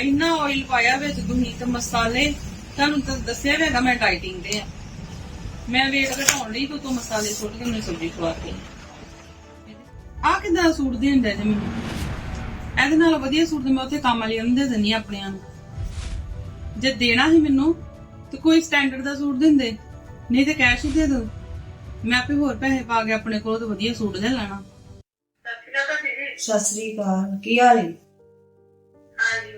ਇੰਨਾ ਆਇਲ ਪਾਇਆ ਵਿੱਚ ਤੁਸੀਂ ਤੇ ਮਸਾਲੇ ਤੁਹਾਨੂੰ ਤਾਂ ਦੱਸਿਆ ਹੈਗਾ ਮੈਂ ਡਾਈਟਿੰਗ ਤੇ ਆ। ਮੈਂ weight ਘਟਾਉਣ ਲਈ ਤੂੰ ਤੂੰ ਮਸਾਲੇ ਸੁੱਟ ਕੇ ਮੈਨੂੰ ਸਬਜ਼ੀ ਖਵਾਤੀ ਆ ਕਿਦਾਂ ਦਾ ਸੂਟ ਦੇਂਦਾ ਜੇ ਮੈਨੂੰ? ਇਹਦੇ ਨਾਲ ਵਧੀਆ ਸੂਟ ਮੈਂ ਉੱਥੇ ਕੰਮ ਵਾਲੀ ਨੂੰ ਦੇ ਆ ਆਪਣਿਆਂ ਨੂੰ। ਜੇ ਦੇਣਾ ਸੀ ਮੈਨੂੰ ਤੇ ਕੋਈ ਸਟੈਂਡਰਡ ਦਾ ਸੂਟ ਦਿੰਦੇ ਨਹੀਂ ਤੇ ਕੈਸ਼ ਹੀ ਦੇ ਦੋ। ਮੈਂ ਆਪੇ ਹੋਰ ਪੈਸੇ ਪਾ ਕੇ ਆਪਣੇ ਕੋਲੋਂ ਤੇ ਵਧੀਆ ਸੂਟ ਲੈ ਲੈਣਾ। ਸਤਿ ਸ੍ਰੀ ਅਕਾਲ ਕੀ ਹਾਲ ਹੈ? ਹਾਂਜੀ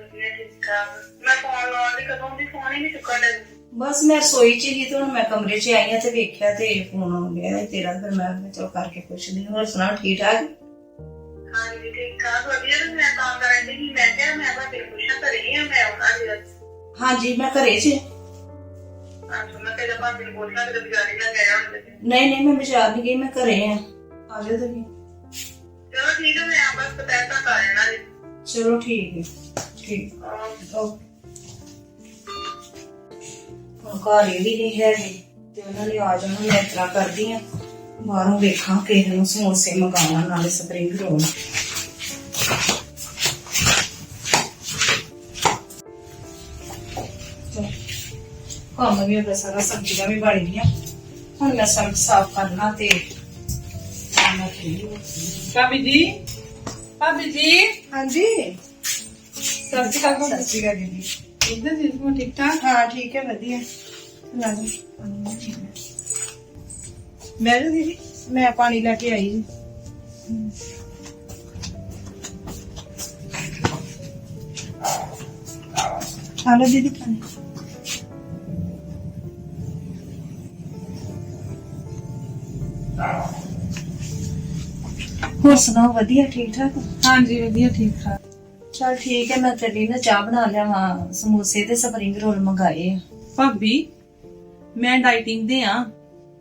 ਠੀਕ ਮੈਂ ਫੋਨ ਲਾਉਣ ਦੀ ਕਦੋਂ ਦੀ ਫੋਨ ਹੀ ਨਹੀਂ ਚੁੱਕਣ ਦੇ ਬਸ ਮੈਂ ਰਸੋਈ 'ਚ ਹੀ ਤੇ ਹੁਣ ਮੈਂ ਕਮਰੇ 'ਚ ਆਈ ਆ ਤੇ ਵੇਖਿਆ ਤੇ ਫੋਨ ਆ ਗਿਆ ਹੈ ਤੇਰਾ ਫਿਰ ਮੈਂ ਕਿਹਾ ਚਲੋ ਕਰਕੇ ਪੁੱਛਦੀ ਹਾਂ। ਹੋਰ ਸੁਣਾ ਠੀਕ ਠਾਕ? ਹਾਂਜੀ ਠੀਕ ਠਾਕ। ਵਧੀਆ ਤੇ ਮੈਂ ਤਾਂ ਕਰਨ ਦੀ ਮੈਂ ਕਿਹਾ ਮੈਂ ਤਾਂ ਤੇਰੇ ਪੁੱਛਾਂ ਕਰੀ ਆ ਮੈਂ ਉਹਨਾਂ ਦੀ ਹਾਂਜੀ ਮੈਂ ਘਰੇ 'ਚ ਅੱਜ ਮੈਂ ਤੇਰੇ ਭਾਬੀ ਨੂੰ ਬੋਲਣਾ ਕਿ ਬਿਜਾਰੀ ਨਾ ਗਿਆ ਹੁਣ ਤੇ। ਨਹੀਂ ਨਹੀਂ ਮੈਂ ਬਾਜ਼ਾਰ ਨਹੀਂ ਗਈ ਮੈਂ ਘਰੇ ਆ। ਆ ਜਾਓ ਤੁਸੀਂ। ਚਲੋ ਠੀਕ ਹੈ ਮੈਂ ਆ ਬਸ ਪਤਾ ਤੱਕ ਆ ਜਾਣਾ ਜੀ। ਚਲੋ ਠੀਕ ਹੈ। ਠੀਕ ਘਰ ਇਹ ਵੀ ਨਹੀਂ ਹੈਗੇ ਤੇ ਉਹਨਾਂ ਨੇ ਆ ਜਾਣਾ ਮੈਂ ਇਤਰਾ ਕਰਦੀ ਆ। ਬਾਹਰੋਂ ਵੇਖਾਂ ਕਿਸੇ ਨੂੰ ਸਮੋਸੇ ਮੰਗਾਵਾਂ ਨਾਲੇ ਸਪਰਿੰਗ ਰੋਲ ਕੰਮ ਵੀ ਗਿਆ ਸਾਰਾ ਸਬਜ਼ੀਆਂ ਵੀ ਬਣ ਗਈਆਂ। ਹੁਣ ਮੈਂ ਸਭ ਸਾਫ਼ ਕਰਨਾ ਤੇ। ਭਾਬੀ ਜੀ ਭਾਬੀ ਜੀ। ਹਾਂਜੀ। ਸਤਿ ਸ਼੍ਰੀ ਅਕਾਲ ਸਤਿ ਸ਼੍ਰੀ ਅਕਾਲ ਦੀਦੀ ਇਦਾਂ ਜੀ ਤੁਹਾਨੂੰ ਠੀਕ ਠਾਕ? ਹਾਂ ਠੀਕ ਹੈ ਵਧੀਆ। ਲਾ ਲਓ। ਮੈਂ ਜੋ ਦੀਦੀ ਮੈਂ ਪਾਣੀ ਲੈ ਕੇ ਆਈ ਜੀ ਹਾਲੋ ਦੀਦੀ ਪਾਣੀ। ਹੋਰ ਸੁਣਾਓ ਵਧੀਆ ਠੀਕ ਠਾਕ? ਹਾਂਜੀ ਵਧੀਆ ਠੀਕ ਠਾਕ। ਚਲ ਠੀਕ ਹੈ ਮੈਂ ਤੇਰੀ ਨਾ ਚਾਹ ਬਣਾ ਲਿਆਵਾਂ ਸਮੋਸੇ ਤੇ ਸਪਰਿੰਗ ਰੋਲ ਮੰਗਾਏ ਆ। ਭਾਬੀ ਮੈਂ ਡਾਈਟਿੰਗ ਤੇ ਆ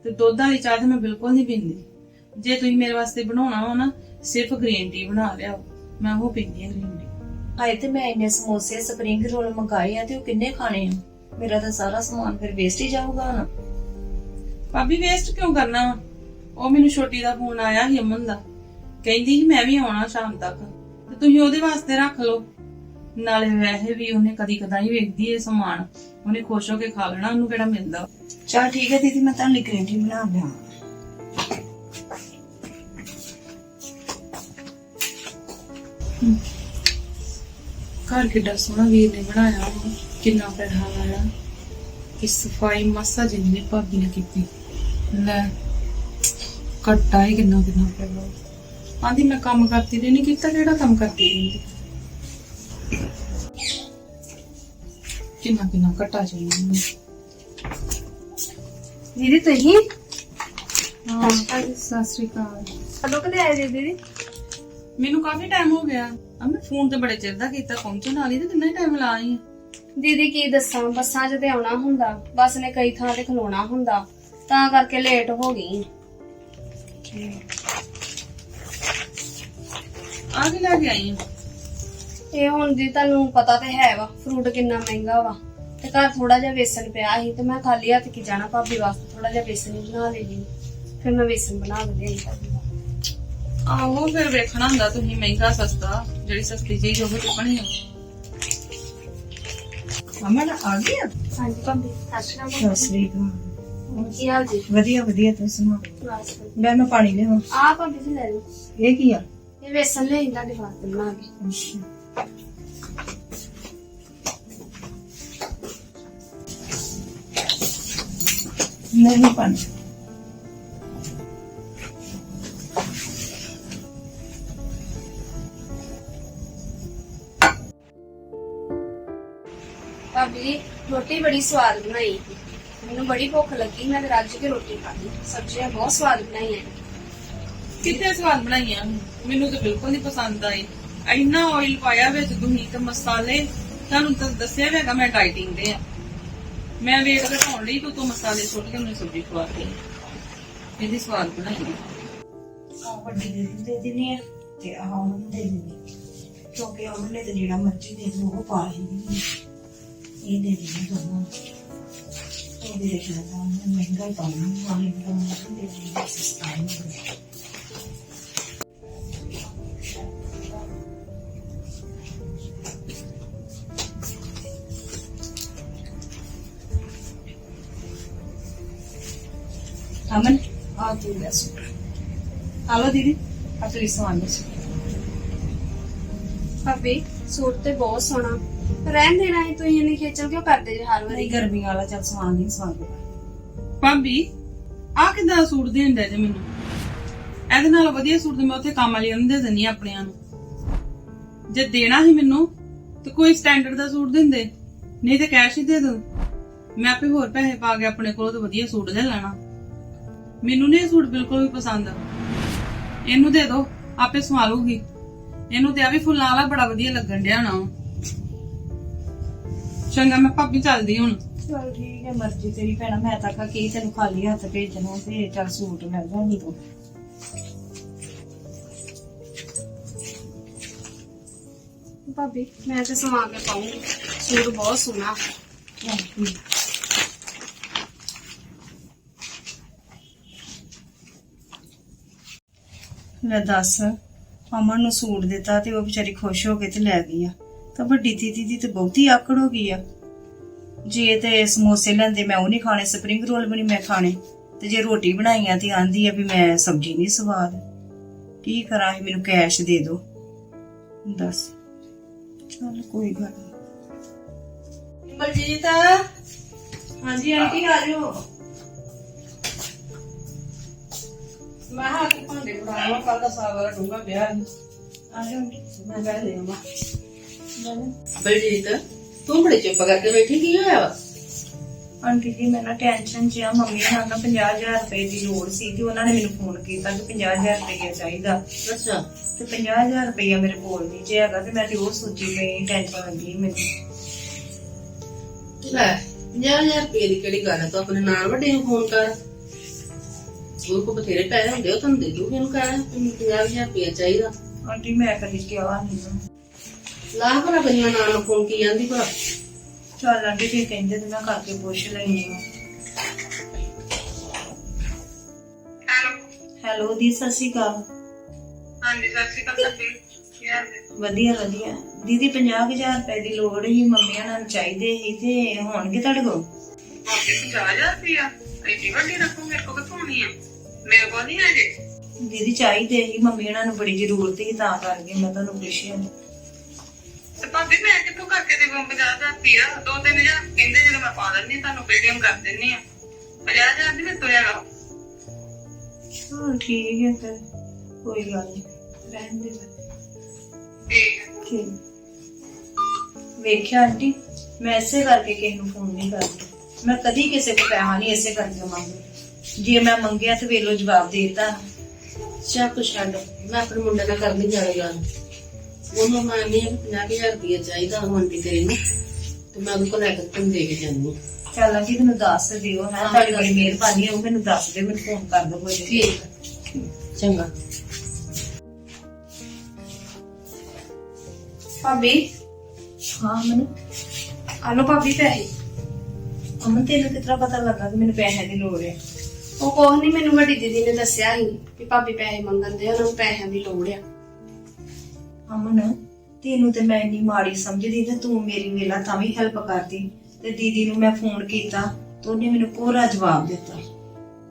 ਤੇ ਦੁੱਧ ਵਾਲੀ ਚਾਹ ਤੇ ਮੈਂ ਬਿਲਕੁਲ ਨਹੀਂ ਪੀਂਦੀ। ਜੇ ਤੁਸੀਂ ਮੇਰੇ ਵਾਸਤੇ ਬਣਾਉਣਾ ਹੋ ਨਾ ਸਿਰਫ ਗ੍ਰੀਨ ਟੀ ਬਣਾ ਲਿਆਓ। ਮੈਂ ਉਹ ਪੀਂਦੀ ਹਾਂ ਗ੍ਰੀਨ ਟੀ ਆਏ ਤੇ ਮੈਂ ਇੰਨੇ ਸਮੋਸੇ ਸਪਰਿੰਗ ਰੋਲ ਮੰਗਾਏ ਆ ਤੇ ਉਹ ਕਿੰਨੇ ਖਾਣੇ ਆ? ਮੇਰਾ ਤਾਂ ਸਾਰਾ ਸਮਾਨ ਫਿਰ ਵੇਸਟ ਹੀ ਜਾਊਗਾ ਨਾ ਭਾਬੀ ਵੇਸਟ ਕਿਉਂ ਕਰਨਾ ਵਾ? ਉਹ ਮੈਨੂੰ ਛੋਟੀ ਦਾ ਫੋਨ ਆਇਆ ਸੀ ਅਮਨ ਦਾ। ਕਹਿੰਦੀ ਸੀ ਮੈਂ ਵੀ ਆਉਣਾ ਸ਼ਾਮ ਤੱਕ। ਤੇ ਤੁਸੀਂ ਉਹਦੇ ਵਾਸਤੇ ਰੱਖ ਲਓ। ਨਾਲੇ ਵੈਸੇ ਵੀ ਉਹਨੇ ਕਦੀ ਕਦਾਈ ਵੇਖਦੀ ਏ ਸਮਾਨ। ਉਹਨੇ ਖੁਸ਼ ਹੋ ਕੇ ਖਾ ਲੈਣਾ ਉਹਨੂੰ ਕਿਹੜਾ ਮਿਲਦਾ? ਚਲ ਠੀਕ ਹੈ ਦੀਦੀ ਮੈਂ ਤੁਹਾਨੂੰ ਗ੍ਰੀਨ ਟੀ ਬਣਾ ਲਿਆ ਘਰ ਕਿੱਡਾ ਸੋਹਣਾ ਵੀਰ ਨੇ ਬਣਾਇਆ। ਕਿੰਨਾ ਪੈਸਾ ਲਾਇਆ। ਕਿ ਸਫ਼ਾਈ ਮਸਾ ਜਿੰਨੀ ਭਾਬੀ ਨੇ ਕੀਤੀ। ਲੈ ਕੱਟਾ ਹੀ ਕਿੰਨਾ ਕਿੰਨਾ ਪੈਸਾ। ਆਂਦੀ ਮੈਂ ਕੰਮ ਕਰਦੀ ਰਹੀ ਨਹੀਂ ਕੀਤਾ ਕਿਹੜਾ ਕੰਮ ਕਰਦੀ ਰਹੀ ਕਿੰਨਾ ਕਿੰਨਾ ਕੱਟਾ ਚਾਹੀਦਾ ਦੀਦੀ ਤੁਸੀਂ? ਹਾਂ ਸਤਿ ਸ੍ਰੀ ਅਕਾਲ। ਕਦੋਂ ਕਦੇ ਆਏ ਜੀ ਦੀਦੀ? ਮੈਨੂੰ ਕਾਫੀ ਟਾਈਮ ਹੋ ਗਿਆ। ਆ ਮੈਂ ਫੋਨ ਤੇ ਬੜੇ ਚਿਰ ਦਾ ਕੀਤਾ ਪਹੁੰਚਣ ਵਾਲੀ ਤੇ ਕਿੰਨਾ ਟਾਈਮ ਲਾ ਆਈ ਦੀਦੀ ਕੀ ਦੱਸਾਂ ਬੱਸਾਂ 'ਚ ਤੇ ਆਉਣਾ ਹੁੰਦਾ। ਬੱਸ ਨੇ ਕਈ ਥਾਂ ਤੇ ਖਲੋਣਾ ਹੁੰਦਾ। ਤਾਂ ਕਰਕੇ ਲੇਟ ਹੋ ਗਈ। ਆ ਕੇ ਲੈ ਕੇ ਆਈ ਆ। ਇਹ ਹੁਣ ਦੀ ਤੁਹਾਨੂੰ ਪਤਾ ਤੇ ਹੈ ਵਾ ਫਰੂਟ ਕਿੰਨਾ ਮਹਿੰਗਾ ਵਾ। ਤੇ ਘਰ ਥੋੜਾ ਜਿਹਾ ਵੇਸਣ ਪਿਆ ਸੀ ਤੇ ਮੈਂ ਖਾਲੀ ਹੱਥ ਕੀ ਜਾਣਾ ਭਾਬੀ ਵਾਸਤੇ ਥੋੜਾ ਜਿਹਾ ਵੇਸਣ ਹੀ ਬਣਾ ਲਈ ਫਿਰ ਮੈਂ ਵੇਸਣ ਬਣਾ ਕੇ ਲਿਆਈ ਭਾਬੀ ਵਾਸਤੇ। ਆਹੋ ਫਿਰ ਵੇਖਣਾ ਹੁੰਦਾ ਤੁਸੀਂ ਮਹਿੰਗਾ ਸਸਤਾ ਜਿਹੜੀ ਸਸਤੀ ਚੀਜ਼ ਉਹ ਚੁੱਕਣੀ ਆ। ਅਮਨ ਆ ਗਈ ਆ? ਹਾਂਜੀ ਭਾਬੀ ਸਤਿ ਸ਼੍ਰੀ ਅਕਾਲ ਸ੍ਰੀ ਅਕਾਲ। ਕੀ ਹਾਲ ਜੀ? ਵਧੀਆ ਵਧੀਆ ਤੂੰ ਸੁਣਾ ਬਸ ਮੈਂ ਮੈਂ ਪਾਣੀ ਲਿਆਵਾਂ। ਆ ਭਾਬੀ ਜੀ ਲੈ ਲਓ। ਇਹ ਕੀ ਆ? ਇਹ ਵੇਸਣ ਵਾਸਤੇ ਨਹੀਂ ਪਾਣੀ ਭਾਬੀ ਜੀ, ਰੋਟੀ ਬੜੀ ਸਵਾਦ ਬਣਾਈ। ਮੈਨੂੰ ਬੜੀ ਭੁੱਖ ਲੱਗੀ ਮੈਂ ਤੇ ਰੱਜ ਕੇ ਰੋਟੀ ਖਾਧੀ। ਸਬਜ਼ੀਆਂ ਬਹੁਤ ਸਵਾਦ ਬਣਾਈਆਂ। ਕਿੱਥੇ ਸਵਾਦ ਬਣਾਈਆਂ? ਮੈਨੂੰ ਤਾਂ ਬਿਲਕੁਲ ਨਹੀਂ ਪਸੰਦ ਆਈ। ਇੰਨਾ ਆਇਲ ਪਾਇਆ ਵਿੱਚ ਤੁਸੀਂ ਤੇ ਮਸਾਲੇ, ਤੁਹਾਨੂੰ ਤਾਂ ਦੱਸਿਆ ਹੈਗਾ ਮੈਂ ਡਾਈਟਿੰਗ ਤੇ ਆ। ਮੈਂ weight ਘਟਾਉਣ ਲਈ ਤੂੰ ਮਸਾਲੇ ਸੁੱਟ ਕੇ ਮੈਨੂੰ ਸਬਜ਼ੀ ਖਵਾਤੀ ਇਹਦੀ ਸਵਾਦ ਬਣਾਈ। ਆ ਵੱਡੀ ਦੇ ਦੇ ਦਿੰਨੀ ਆ ਤੇ ਆਹ ਉਹਨੂੰ ਦੇ ਦਿੰਨੀ ਕਿਉਂਕਿ ਉਹਨੇ ਤੇ ਜਿਹੜਾ ਮਰਜ਼ੀ ਦੇ ਦੋ ਉਹ ਪਾ ਲੈਂਦੀ ਇਹ ਦੇ ਦਿੰਨੀ ਦੋਨਾਂ। ਉਹ ਵੀ ਦੇਖਣਾ ਤਾਂ ਮਹਿੰਗਾ ਹੀ ਪਾਉਣਾ। ਵਾਲੀ ਨੂੰ ਦੇ ਦਿੰਨੀ ਸਸਤਾ ਨਹੀਂ ਅਮਨ ਆ ਤੂੰ ਲੈ ਸੂਟ ਹਲੋ ਦੀਦੀ ਆ ਤੂੰ ਦੇ ਸੂਟ ਭਾਬੀ ਸੂਟ ਤੇ ਬਹੁਤ ਸੋਹਣਾ। ਰਹਿਣ ਦੇਣਾ ਹੈ ਤੁਸੀਂ ਇੰਨੀ ਖੇਚਲ ਕਿਉਂ ਕਰਦੇ ਜੇ ਹਰ ਵਾਰੀ? ਨਹੀਂ ਗਰਮੀ ਵਾਲਾ ਚੱਲ ਸਮਾਨ ਨਹੀਂ ਸਮਾਨ ਦੇ। ਭਾਬੀ ਆ ਕਿਦਾਂ ਸੂਟ ਦੇਣ ਦੇ ਜੇ ਮੈਨੂੰ? ਇਹਦੇ ਨਾਲ ਵਧੀਆ ਸੂਟ ਤੇ ਮੈਂ ਉੱਥੇ ਕੰਮ ਵਾਲੀ ਨੂੰ ਦੇ ਦਿੰਨੀ ਆਂ ਆਪਣਿਆਂ ਨੂੰ। ਜੇ ਦੇਣਾ ਸੀ ਮੈਨੂੰ ਤੇ ਕੋਈ ਸਟੈਂਡਰਡ ਦਾ ਸੂਟ ਦਿੰਦੇ। ਨਹੀਂ ਤੇ ਕੈਸ਼ ਹੀ ਦੇ ਦੋ। ਮੈਂ ਆਪੇ ਹੋਰ ਪੈਸੇ ਪਾ ਕੇ ਆਪਣੇ ਕੋਲੋਂ ਤੇ ਵਧੀਆ ਸੂਟ ਲੈ ਲੈਣਾ। ਮੈਨੂੰ ਨਹੀਂ ਇਹ ਸੂਟ ਬਿਲਕੁਲ ਵੀ ਪਸੰਦ। ਇਹਨੂੰ ਦੇ ਦਿਓ ਆਪੇ ਸੰਭਾਲੂਗੀ ਇਹਨੂੰ ਤੇ ਆ ਵੀ ਫੁੱਲਾਂ ਵਾਲਾ ਬੜਾ ਵਧੀਆ ਲੱਗਣ ਡਿਆ ਨਾ। ਚੰਗਾ ਮੈਂ ਭਾਬੀ ਚੱਲਦੀ ਹੁਣ। ਚਲ ਠੀਕ ਹੈ ਮਰਜ਼ੀ ਤੇਰੀ ਭੈਣਾ ਮੈਂ ਤਾਂ ਕਾ ਕੀ ਤੈਨੂੰ ਖਾਲੀ ਹੱਥ ਭੇਜਣਾ ਤੇ ਚੱਲ ਸੂਟ ਲੈ ਜਾਣੀ ਤੂੰ। ਭਾਬੀ ਮੈਂ ਤੇ ਸਮਾ ਕੇ ਪਾਉਂਗੀ ਸੂਟ ਬਹੁਤ ਸੋਹਣਾ ਚੱਲ ਠੀਕ। ਲੈ ਦੱਸ, ਅਮਨ ਨੂੰ ਸੂਟ ਦਿੱਤਾ ਤੇ ਉਹ ਵਿਚਾਰੀ ਖੁਸ਼ ਹੋ ਕੇ ਤੇ ਲੈ ਗਈ ਆ। ਤਾਂ ਵੱਡੀ ਦੀਦੀ ਦੀ ਤੇ ਬਹੁਤੀ ਆਕੜ ਹੋ ਗਈ ਆ। ਜੇ ਤੇ ਸਮੋਸੇ ਲੈਂਦੇ, ਮੈਂ ਉਹ ਨਹੀਂ ਖਾਣੇ, ਸਪਰਿੰਗ ਰੋਲ ਵੀ ਨਹੀਂ ਮੈਂ ਖਾਣੇ। ਤੇ ਜੇ ਰੋਟੀ ਬਣਾਈ ਆ ਤੇ ਆਂਦੀ ਆ ਵੀ ਮੈਂ ਸਬਜ਼ੀ ਨਹੀਂ ਸਵਾਦ। ਕੀ ਕਰਾਂ ਮੈਨੂੰ ਕੈਸ਼ ਦੇ ਦਿਓ ਦੱਸ। ਚੱਲ ਕੋਈ ਗੱਲ ਨਹੀਂ ਬਲਜੀਤ ਹਾਂਜੀ, ਆਂਟੀ, ਆ ਜਾਓ। ਮੈਂ ਹਾਂ ਕਿ ਭਾਂਡੇ ਬਣਾਇਆ ਕੱਲ ਦਾ ਸਾਗ ਡੂੰਗਾ ਵਿਆਹ ਸੀ। ਆ ਆਂਟੀ ਮੈਂ ਕਹਿ ਲਿਆ ਮਾ ਬਲਜੀਤ ਤੂੰ ਬੜੀ ਚੁੱਪ ਕਰਕੇ ਬੈਠੀ ਕੀ ਹੋਇਆ ਵਾ? ਆਂਟੀ ਜੀ ਮੈਂ ਨਾ ਟੈਨਸ਼ਨ ਚ ਆ ਮੰਮੀ ਨਾਲ ਨਾ 50000 ਰੁਪਏ ਦੀ ਲੋੜ ਸੀ ਤੇ ਉਹਨਾਂ ਨੇ ਮੈਨੂੰ ਫੋਨ ਕੀਤਾ ਕਿ 50000 ਰੁਪਏ ਚਾਹੀਦਾ। ਅੱਛਾ। ਤੇ 50000 ਰੁਪਏ ਮੇਰੇ ਕੋਲ ਨਹੀਂ ਜੇ ਹੈਗਾ ਤੇ ਮੈਂ ਤੇ ਉਹ ਸੋਚੀ ਪਈ ਟੈਨਸ਼ਨ ਲੱਗੀ ਮੈਨੂੰ। ਲੈ 50000 ਰੁਪਏ ਦੀ ਕਿਹੜੀ ਗੱਲ ਹੈ ਤੂੰ ਆਪਣੇ ਨਾਲ ਵੱਡੇ ਨੂੰ ਫੋਨ ਕਰ। ਉਹ ਕੋ ਬਥੇਰੇ ਪੈਸੇ ਹੁੰਦੇ ਉਹ ਤੁਹਾਨੂੰ ਦੇ ਦੂਗੀ ਉਹਨੂੰ ਕਹਿ ਮੈਨੂੰ 50000 ਰੁਪਏ ਚਾਹੀਦਾ। ਆਂਟੀ ਮੈਂ ਕਦੀ ਕਿਹਾ ਨਹੀਂ ਲਾ ਭਲਾ ਬੰਨਾ ਨਾਲ ਨੂੰ ਫੋਨ ਕੀ ਜਾਂਦੀ ਭਲਾ। ਚੱਲ ਆਂਟੀ ਜੀ ਕਹਿੰਦੇ ਤੇ ਮੈਂ ਕਰਕੇ ਪੁੱਛ ਲੈਣੀ ਆ ਹੈਲੋ। ਹੈਲੋ ਦੀ ਸਤਿ ਸ਼੍ਰੀ ਅਕਾਲ। ਹਾਂਜੀ ਸਤਿ ਸ਼੍ਰੀ ਅਕਾਲ ਵਧੀਆ ਵਧੀਆ। ਦੀਦੀ 50000 ਰੁਪਏ ਦੀ ਲੋੜ ਸੀ ਮੰਮੀ ਨੂੰ ਚਾਹੀਦੇ ਸੀ ਤੇ ਹੋਣਗੇ ਤੁਹਾਡੇ ਕੋਲ? ਆਪਕੇ 50000 ਰੁਪਇਆ ਐਡੀ ਵੱਡੀ ਰਕਮ ਮੇਰੇ ਕੋਲ ਕਿੱਥੋਂ ਆਉਣੀ ਆ? ਮੇਰੇ ਕੋਲ ਨਹੀਂ ਹੈਗੇ ਦੀਦੀ ਚਾਹੀਦੇ ਸੀ ਮੰਮੀ ਉਹਨਾਂ ਨੂੰ ਬੜੀ ਜ਼ਰੂਰਤ ਸੀ ਤਾਂ ਕਰਕੇ ਮੈਂ ਤੁਹਾਨੂੰ ਪੁੱਛਿਆ। ਤੇ ਭਾਬੀ ਮੈਂ ਕਿੱਥੋਂ ਕਰਕੇ ਦੇ 50000 ਰੁਪਇਆ 2-3000 ਕਹਿੰਦੇ ਜਦੋਂ ਮੈਂ ਪਾ ਦਿੰਦੀ ਹਾਂ, ਤੁਹਾਨੂੰ ਪੇਟੀਐਮ ਕਰ ਦਿੰਨੀ ਆ। 50000 ਦੀ ਮੈਂ ਤੁਰਿਆਗਾ ਹਾਂ ਠੀਕ ਹੈ ਫਿਰ ਕੋਈ ਗੱਲ ਨਹੀਂ ਰਹਿਣ ਦੇ ਫਿਰ। ਠੀਕ ਹੈ ਠੀਕ। ਵੇਖਿਆ ਆਂਟੀ ਮੈਂ ਇਸੇ ਕਰਕੇ ਕਿਸੇ ਨੂੰ ਫੋਨ ਨਹੀਂ ਕਰਦੀ। ਮੈਂ ਕਦੀ ਕਿਸੇ ਕੋਲ ਪੈਸਾ ਨਹੀਂ ਇਸੇ ਕਰਕੇ ਮੰਗਦੀ। ਜੇ ਮੈਂ ਮੰਗਿਆ ਤੇ ਵੇਲੋ ਜਵਾਬ ਦੇ ਦਿੱਤਾ। ਚੱਕ ਛੱਡ ਮੈਂ ਆਪਣੇ ਮੁੰਡੇ ਨਾਲ ਕਰਨੀ ਜਾਣੀ ਗੱਲ ਉਹਨੂੰ ਮੈਂ ਨਹੀਂ 50000 ਰੁਪਏ ਚਾਹੀਦਾ ਆਂਟੀ ਤੇਰੀ ਨੂੰ ਤੇ ਮੈਂ ਉਹਦੇ ਕੋਲ ਤੈਨੂੰ ਦੇ ਕੇ ਜਾਨੀ ਆਂ। ਚੱਲ ਆਂਟੀ ਮੈਨੂੰ ਦੱਸ ਦਿਓ ਹੈ ਤੁਹਾਡੀ ਬੜੀ ਮਿਹਰਬਾਨੀ ਹੈ ਉਹ ਮੈਨੂੰ ਦੱਸ ਦਿਓ ਮੈਨੂੰ ਫੋਨ ਕਰ ਦਿਓ ਕੋਈ। ਠੀਕ। ਚੰਗਾ। ਭਾਬੀ? ਹਾਂ ਮੈਨੂੰ ਆਲੋ ਭਾਬੀ ਪੈਸੇ। ਅਮਨ ਤੈਨੂੰ ਕਿਤਨਾ ਪਤਾ ਲੱਗਾ ਕਿ ਮੈਨੂੰ ਪੈਸੇ ਦੀ ਲੋੜ ਹੈ ਉਹ ਕੋਹ ਨਹੀਂ ਮੈਨੂੰ ਵੱਡੀ ਦੀਦੀ ਨੇ ਦੱਸਿਆ ਸੀ ਕਿ ਭਾਬੀ ਪੈਸੇ ਮੰਗਣ ਦੇ ਉਹਨਾਂ ਨੂੰ ਪੈਸਿਆਂ ਦੀ ਲੋੜ ਆ। ਅਮਨ ਤੈਨੂੰ ਤੇ ਮੈਂ ਇੰਨੀ ਮਾੜੀ ਸਮਝਦੀ ਤੇ ਤੂੰ ਮੇਰੀ ਵੇਲਾ ਤਾਂ ਵੀ ਹੈਲਪ ਕਰਦੀ। ਤੇ ਦੀਦੀ ਨੂੰ ਮੈਂ ਫੋਨ ਕੀਤਾ ਤੇ ਉਹਨੇ ਮੈਨੂੰ ਪੂਰਾ ਜਵਾਬ ਦਿੱਤਾ।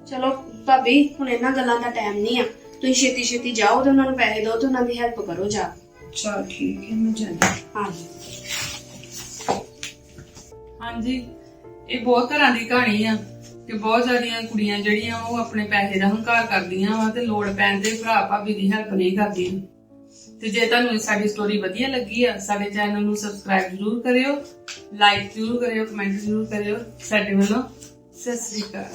ਚਲੋ ਭਾਬੀ ਹੁਣ ਇਹਨਾਂ ਗੱਲਾਂ ਦਾ ਟਾਈਮ ਨਹੀਂ ਆ। ਤੁਸੀਂ ਛੇਤੀ ਛੇਤੀ ਜਾਓ ਤੇ ਉਹਨਾਂ ਨੂੰ ਪੈਸੇ ਦਿਓ ਤੇ ਉਹਨਾਂ ਦੀ ਹੈਲਪ ਕਰੋ ਜਾ। ਚਲ ਠੀਕ ਹੈ ਮੈਂ ਜਾਂਦੀ ਹਾਂਜੀ। ਹਾਂਜੀ ਇਹ ਬਹੁਤ ਘਰਾਂ ਦੀ ਕਹਾਣੀ ਆ। ਕਿ ਬਹੁਤ ਸਾਰੀਆਂ ਕੁੜੀਆਂ ਜਿਹੜੀਆਂ ਉਹ ਆਪਣੇ ਪੈਸੇ ਦਾ ਹੰਕਾਰ ਕਰਦੀਆਂ ਵਾ ਤੇ ਲੋੜ ਪੈਣ ਤੇ ਭਰਾ ਭਾਬੀ ਦੀ ਹੈਲਪ ਨਹੀਂ ਕਰਦੀਆਂ। ਤੇ ਜੇ ਤੁਹਾਨੂੰ ਸਾਡੀ ਸਟੋਰੀ ਵਧੀਆ ਲੱਗੀ ਆ, ਸਾਡੇ ਚੈਨਲ ਨੂੰ ਸਬਸਕ੍ਰਾਈਬ ਜ਼ਰੂਰ ਕਰਿਓ ਲਾਈਕ ਜ਼ਰੂਰ ਕਰਿਓ ਕਮੈਂਟ ਜ਼ਰੂਰ ਕਰਿਓ। ਸਾਡੇ ਵੱਲੋਂ ਸਤਿ ਸ੍ਰੀ ਅਕਾਲ।